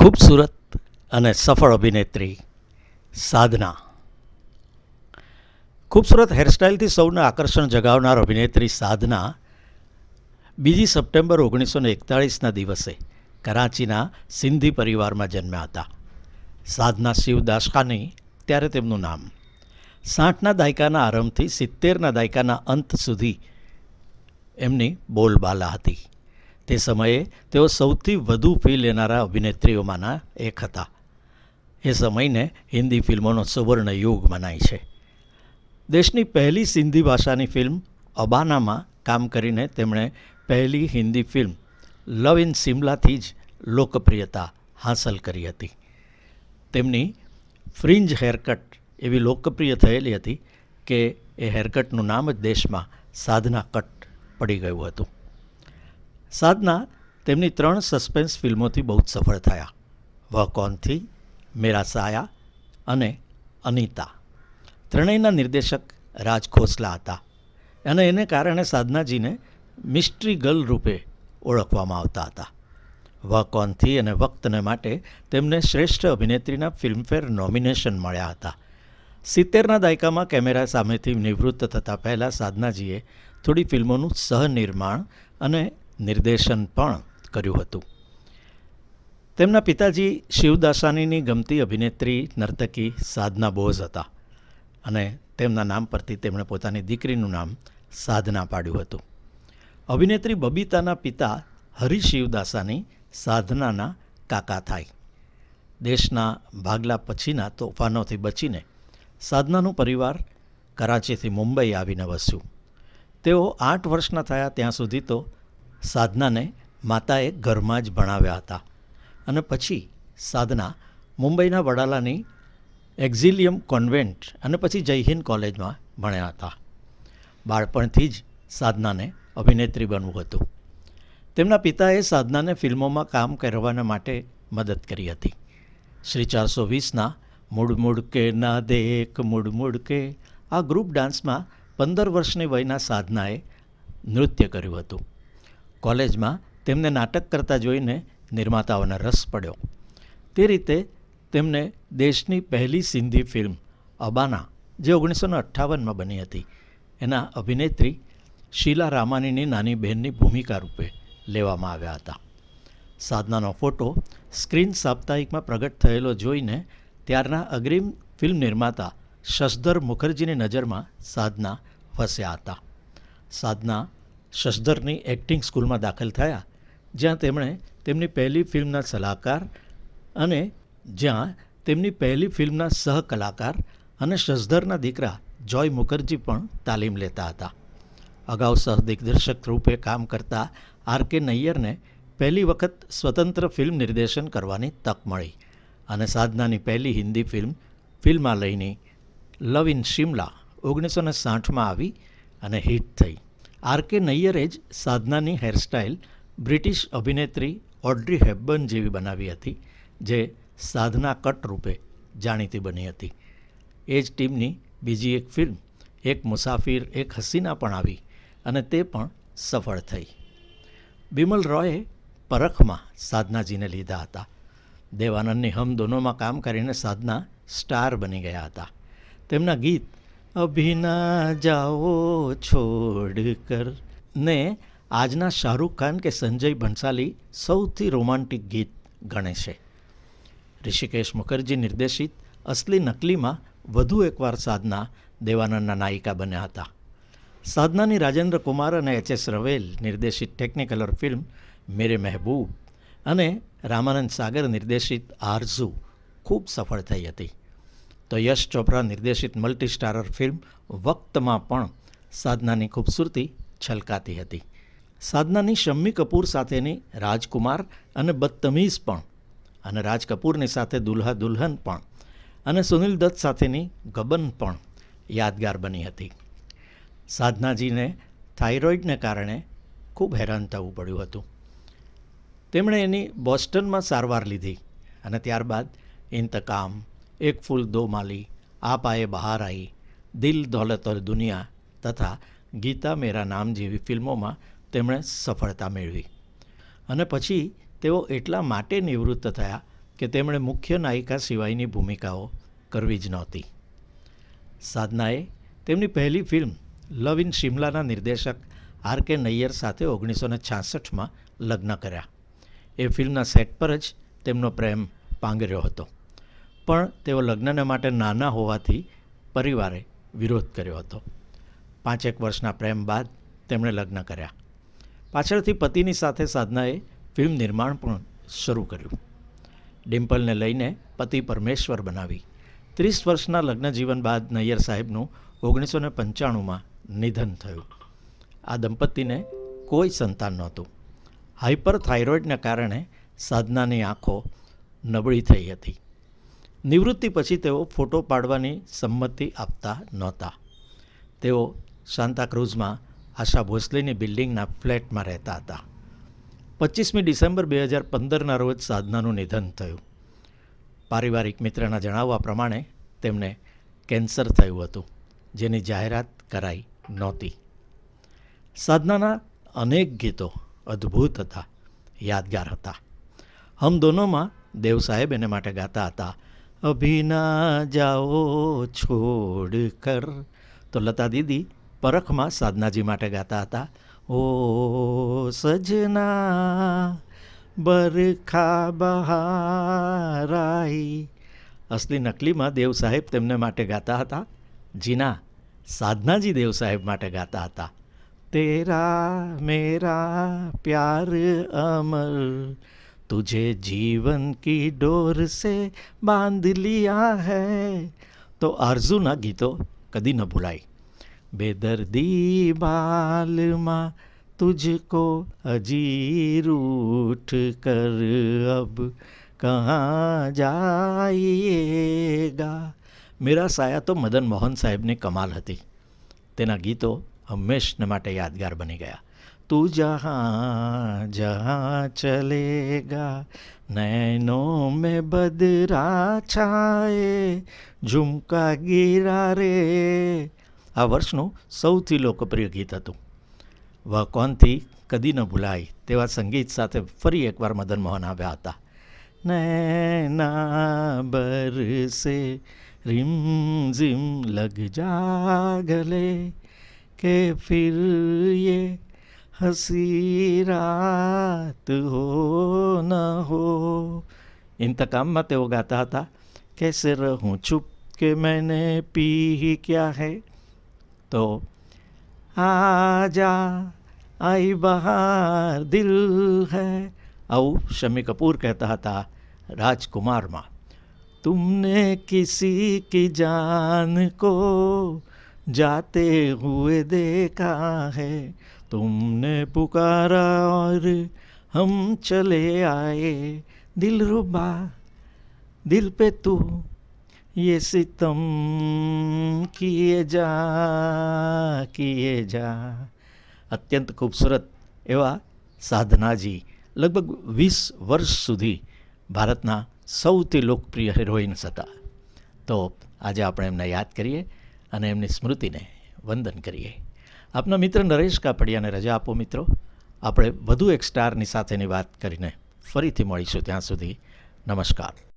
ખૂબસૂરત અને સફળ અભિનેત્રી સાધના. ખૂબસૂરત હેરસ્ટાઇલથી સૌને આકર્ષણ જગાવનાર અભિનેત્રી સાધના બીજી સપ્ટેમ્બર ઓગણીસો એકતાળીસના દિવસે કરાચીના સિંધી પરિવારમાં જન્મ્યા હતા. સાધના શિવદાસ ખાની ત્યારે તેમનું નામ. સાઠના દાયકાના આરંભથી સિત્તેરના દાયકાના અંત સુધી એમની બોલબાલા હતી. તે સમયે તેઓ સૌથી વધુ ફી લેનારા અભિનેત્રીઓમાંના એક હતા. એ સમયને હિન્દી ફિલ્મોનો સુવર્ણ યુગ મનાય છે. દેશની પહેલી સિંધી ભાષાની ફિલ્મ અબાનામાં કામ કરીને તેમણે પહેલી હિન્દી ફિલ્મ લવ ઇન સિમલાથી જ લોકપ્રિયતા હાંસલ કરી હતી. તેમની ફ્રિન્જ હેરકટ એવી લોકપ્રિય થયેલી હતી કે એ હેરકટનું નામ જ દેશમાં સાધના કટ પડી ગયું હતું. સાધના તેમની ત્રણ સસ્પેન્સ ફિલ્મોથી બહુ જ સફળ થયા. વહ કોનથી મેરા સાયા અને અનિતા. ત્રણેયના નિર્દેશક રાજ ખોસલા હતા. અને એને કારણે સાધનાજીને મિસ્ટ્રી ગર્લ રૂપે ઓળખવામાં આવતા હતા. વહ કોનથી અને વક્તને માટે તેમને શ્રેષ્ઠ અભિનેત્રીના ફિલ્મફેર નોમિનેશન મળ્યા હતા. સિત્તેરના દાયકામાં કેમેરા સામેથી નિવૃત્ત થતાં પહેલાં સાધનાજીએ થોડી ફિલ્મોનું સહનિર્માણ અને નિર્દેશન પણ કર્યું હતું. તેમના પિતાજી શિવદાસાનીની ગમતી અભિનેત્રી નર્તકી સાધના બોઝ હતા અને તેમના નામ પરથી તેમણે પોતાની દીકરીનું નામ સાધના પાડ્યું હતું. અભિનેત્રી બબીતાના પિતા હરિ શિવદાસાની સાધનાના કાકા થાય. દેશના ભાગલા પછીના તોફાનોથી બચીને સાધનાનું પરિવાર કરાચીથી મુંબઈ આવીને વસ્યું. તેઓ આઠ વર્ષના થયા ત્યાં સુધી તો સાધનાને માતાએ ઘરમાં જ ભણાવ્યા હતા. અને પછી સાધના મુંબઈના વડાલાની એક્ઝિલિયમ કોન્વેન્ટ અને પછી જયહિંદ કોલેજમાં ભણ્યા હતા. બાળપણથી જ સાધનાને અભિનેત્રી બનવું હતું. તેમના પિતાએ સાધનાને ફિલ્મોમાં કામ કરવાના માટે મદદ કરી હતી. શ્રી ચારસો વીસના મૂડ મૂડ કે ના દેખ મૂડ કે આ ગ્રુપ ડાન્સમાં પંદર વર્ષની વયના સાધનાએ નૃત્ય કર્યું હતું. કોલેજમાં તેમને નાટક કરતા જોઈને નિર્માતાઓને રસ પડ્યો. તે રીતે તેમને દેશની પહેલી સિંધી ફિલ્મ, અબાના, જે ઓગણીસો અઠ્ઠાવનમાં બની હતી, એના અભિનેત્રી શીલા રામાનીની નાની બહેનની ભૂમિકા રૂપે લેવામાં આવ્યા હતા. સાધનાનો ફોટો સ્ક્રીન સાપ્તાહિકમાં પ્રગટ થયેલો જોઈને ત્યારના અગ્રીમ ફિલ્મ નિર્માતા શશધર મુખર્જીની નજરમાં સાધના વસ્યા હતા. સાધના શશધરની એક્ટિંગ સ્કૂલમાં દાખલ થયા, જ્યાં તેમણે તેમની પહેલી ફિલ્મના સલાહકાર અને જ્યાં તેમની પહેલી ફિલ્મના સહકલાકાર અને શશધરના દીકરા જોય મુખર્જી પણ તાલીમ લેતા હતા. અગાઉ સહદિગ્દર્શક રૂપે કામ કરતા આર કે નૈયરને પહેલી વખત સ્વતંત્ર ફિલ્મ નિર્દેશન કરવાની તક મળી અને સાધનાની પહેલી હિન્દી ફિલ્મ ફિલ્માલયની લવ ઇન શિમલા ઓગણીસો ને સાઠમાં આવી અને હિટ થઈ. આર કે નૈયરે જ સાધનાની હેરસ્ટાઇલ બ્રિટિશ અભિનેત્રી ઓડ્રી હેબ્બર્ન જેવી બનાવી હતી, જે સાધના કટ રૂપે જાણીતી બની હતી. એ જ ટીમની બીજી એક ફિલ્મ, એક મુસાફિર, એક હસીના પણ આવી અને તે પણ સફળ થઈ. બિમલ રોયે પરખમાં સાધનાજીને લીધા હતા. દેવાનંદની હમ દોનોમાં કામ કરીને સાધના સ્ટાર બની ગયા હતા. તેમના ગીત અભિના જાઓ, છોડ કર. ને આજના શાહરૂખ ખાન કે સંજય ભંસાલી સૌથી રોમાન્ટિક ગીત ગણે છે. ઋષિકેશ મુખર્જી નિર્દેશિત અસલી નકલીમાં વધુ એકવાર સાધના દેવાનંદના નાયિકા બન્યા હતા. સાધનાની રાજેન્દ્ર કુમાર અને એચ એસ રવેલ નિર્દેશિત ટેકનિકલર ફિલ્મ મેરે મહેબૂબ અને રામાનંદ સાગર નિર્દેશિત આરઝુ ખૂબ સફળ થઈ હતી. તો યશ ચોપરા નિર્દેશિત મલ્ટી સ્ટારર ફિલ્મ વક્તમાં પણ સાધનાની ખૂબસૂરતી છલકાતી હતી. સાધનાની શમ્મી કપૂર સાથેની રાજકુમાર અને બદતમીઝ પણ અને રાજ કપૂરની સાથે દુલ્હા દુલ્હન પણ અને સુનિલ દત્ત સાથેની ગબન પણ યાદગાર બની હતી. સાધનાજીને થાઇરોઇડને કારણે ખૂબ હેરાન થવું પડ્યું હતું. તેમણે એની બોસ્ટનમાં સારવાર લીધી અને ત્યારબાદ ઇંતકામ એક ફૂલ દો માલી આપ આએ બહાર આઈ, દિલ દૌલત ઓર દુનિયા તથા ગીતા મેરા નામ જેવી ફિલ્મોમાં તેમણે સફળતા મેળવી. અને પછી તેઓ એટલા માટે નિવૃત્ત થયા કે તેમણે મુખ્ય નાયિકા સિવાયની ભૂમિકાઓ કરવી જ નહોતી. સાધનાએ તેમની પહેલી ફિલ્મ લવ ઇન શિમલાના નિર્દેશક આર કે નૈયર સાથે ઓગણીસો ને છાસઠમાં લગ્ન કર્યા. એ ફિલ્મના સેટ પર જ તેમનો પ્રેમ પાંગર્યો હતો. પણ તેઓ લગ્નને માટે નાના હોવાથી પરિવારે વિરોધ કર્યો હતો. પાંચેક વર્ષના પ્રેમ બાદ તેમણે લગ્ન કર્યા. પાછળથી પતિની સાથે સાધનાએ ફિલ્મ નિર્માણ પણ શરૂ કર્યું. ડિમ્પલને લઈને પતિ પરમેશ્વર બનાવી. ત્રીસ વર્ષના લગ્ન જીવન બાદ નૈયર સાહેબનું ઓગણીસો ને પંચાણુંમાં નિધન થયું. આ દંપતીને કોઈ સંતાન નહોતું. હાઇપર થાઇરોઇડને કારણે સાધનાની આંખો નબળી થઈ હતી. નિવૃત્તિ પછી તેઓ ફોટો પાડવાની સંમતિ આપતા નહોતા. તેઓ સાંતાક્રુઝમાં આશા ભોસલેની બિલ્ડિંગના ફ્લેટમાં રહેતા હતા. પચીસમી ડિસેમ્બર બે હજાર પંદરના રોજ સાધનાનું નિધન થયું. પારિવારિક મિત્રના જણાવવા પ્રમાણે તેમને કેન્સર થયું હતું, જેની જાહેરાત કરાઈ નહોતી. સાધનાના અનેક ગીતો અદ્ભુત હતા, યાદગાર હતા. હમ દોનોમાં દેવ સાહેબ એને માટે ગાતા હતા અભી ના જાઓ, છોડ કર. તો લતા દીદી પરખમાં સાધનાજી માટે ગાતા હતા. ઓ સજના, બરખા બહારાઈ. અસલી નકલીમાં દેવ સાહેબ તેમને માટે ગાતા હતા. જીના, સાધનાજી દેવ સાહેબ માટે ગાતા હતા. તેરા મેરા પ્યાર અમર तुझे जीवन की डोर से बाँध लिया है। तो अर्जुना गीतो कदी न भुलाई। बेदर्दी बालमा तुझको अजीर उठ कर अब कहाँ जाइएगा? मेरा साया तो मदन मोहन साहेब ने હતી तेना गीतों हमेशा માટે यादगार बनी गया। तू जहाँ जहाँ चलेगा, नैनों में बदरा છાએ ઝુમકા ગીરા રે આ વર્ષનું સૌથી લોકપ્રિય ગીત હતું. વ કોનથી કદી ન ભૂલાય તેવા સંગીત સાથે ફરી એકવાર મદન મોહન આવ્યા હતા નૈના બરસે રીમ ઝીમ લગ જાગલે કે ફિર हसीरात हो न हो। इंतकाम मत वो गाता था, कैसे रहूँ चुप के मैंने पी ही क्या है? तो आ जा आई बहार दिल है। औ शमी कपूर कहता था, राजकुमार माँ, तुमने किसी की जान को जाते हुए देखा है। तुमने પુકારા ઓર હમ ચલે આયે દિલ रुबा દિલ पे तू, ये सितम किए जा, किए જા અત્યંત ખૂબસૂરત એવા સાધનાજી લગભગ વીસ વર્ષ સુધી ભારતના સૌથી લોકપ્રિય હિરોઈન્સ હતા તો આજે આપણે એમને યાદ કરીએ અને એમની સ્મૃતિને વંદન કરીએ। આપના મિત્ર નરેશ કાપડિયાને રજા આપો મિત્રો. આપણે વધુ એક સ્ટારની સાથેની વાત કરીને ફરીથી મળીશું ત્યાં સુધી. નમસ્કાર.